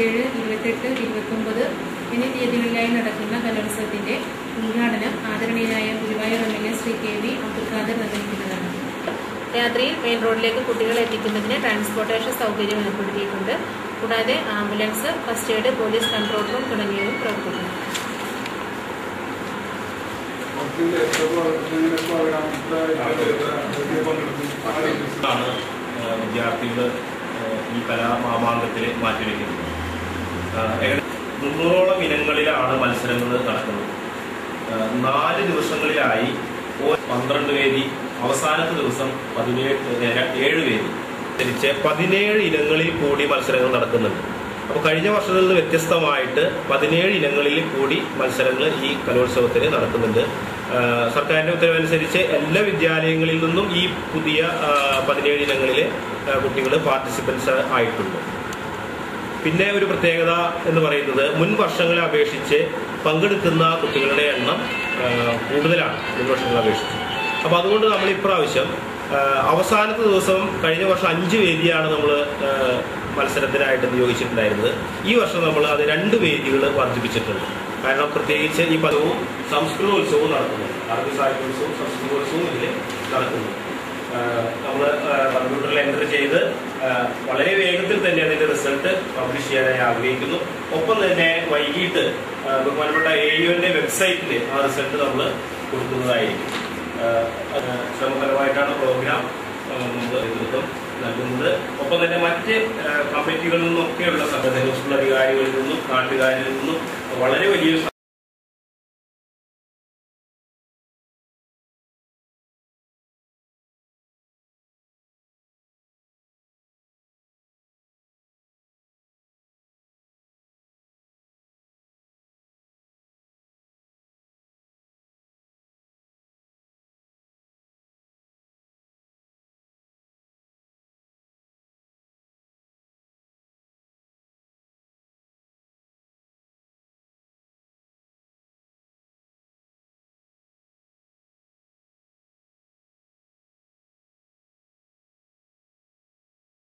ഏഴ് ഇരുപത്തെട്ട് ഇരുപത്തൊമ്പത് എന്നീ തീയതികളിലായി നടക്കുന്ന കലോത്സവത്തിന്റെ ഉദ്ഘാടനം ആദരണീയനായ Guruvayur M L A Shri K V Abdul Khader നിർവഹിക്കുന്നതാണ്. രാത്രിയിൽ മെയിൻ റോഡിലേക്ക് കുട്ടികളെ എത്തിക്കുന്നതിന് ട്രാൻസ്പോർട്ടേഷൻ സൗകര്യം ഏർപ്പെടുത്തിയിട്ടുണ്ട്. കൂടാതെ ambulance first aid police control room തുടങ്ങിയവയും പ്രവർത്തിക്കുന്നു. വിദ്യാർത്ഥികൾ ഈ കലാമാമാങ്കത്തിൽ മാറ്റിവെക്കുന്നത്. മുന്നൂറോളം ഇനങ്ങളിലാണ് മത്സരങ്ങൾ നടക്കുന്നത്. നാല് ദിവസങ്ങളിലായി പന്ത്രണ്ട് വേദി അവസാനത്തെ ദിവസം പതിനേഴ് ഏഴ് വേദി. തിരിച്ച് പതിനേഴ് ഇനങ്ങളിൽ കൂടി മത്സരങ്ങൾ നടക്കുന്നുണ്ട്. അപ്പോൾ കഴിഞ്ഞ വർഷത്തിൽ നിന്ന് വ്യത്യസ്തമായിട്ട് പതിനേഴ് ഇനങ്ങളിൽ കൂടി മത്സരങ്ങൾ ഈ കലോത്സവത്തിൽ നടക്കുന്നുണ്ട്. സർക്കാരിന്റെ ഉത്തരവനുസരിച്ച് എല്ലാ വിദ്യാലയങ്ങളിൽ നിന്നും ഈ പുതിയ പതിനേഴ് ഇനങ്ങളിൽ കുട്ടികൾ പാർട്ടിസിപ്പൻസ് ആയിട്ടുണ്ട്. പിന്നെ ഒരു പ്രത്യേകത എന്ന് പറയുന്നത് മുൻ വർഷങ്ങളെ അപേക്ഷിച്ച് പങ്കെടുക്കുന്ന കുട്ടികളുടെ എണ്ണം കൂടുതലാണ് മുൻ വർഷങ്ങളെ അപേക്ഷിച്ച്. അപ്പോൾ അതുകൊണ്ട് നമ്മൾ ഇപ്രാവശ്യം അവസാനത്തെ ദിവസം കഴിഞ്ഞ വർഷം അഞ്ച് വേദിയാണ് നമ്മൾ മത്സരത്തിനായിട്ട് നിയോഗിച്ചിട്ടുണ്ടായിരുന്നത്. ഈ വർഷം നമ്മൾ അത് രണ്ട് വേദികൾ വർദ്ധിപ്പിച്ചിട്ടുണ്ട്. കാരണം പ്രത്യേകിച്ച് ഈ പദവും സംസ്കൃതോത്സവവും നടക്കുന്നു. അറബി സാഹിത്യോത്സവവും സംസ്കൃതോത്സവവും ഇതിൽ നടക്കുന്നു. നമ്മൾ കമ്പ്യൂട്ടറിൽ എന്റർ ചെയ്ത് വളരെ വേഗത്തിൽ തന്നെ അതിന്റെ റിസൾട്ട് പബ്ലിഷ് ചെയ്യാനായി ആഗ്രഹിക്കുന്നു. ഒപ്പം തന്നെ വൈകിട്ട് ബഹുമാനപ്പെട്ട എ യുവിന്റെ വെബ്സൈറ്റിൽ ആ റിസൾട്ട് നമ്മൾ കൊടുക്കുന്നതായിരിക്കും. ശ്രമകരമായിട്ടാണ് പ്രോഗ്രാം നേതൃത്വം നൽകുന്നത്. ഒപ്പം തന്നെ മറ്റ് കമ്മിറ്റികളിൽ നിന്നൊക്കെയുള്ള സംഘടന അധികാരികളിൽ നിന്നും നാട്ടുകാരിൽ നിന്നും വളരെ വലിയ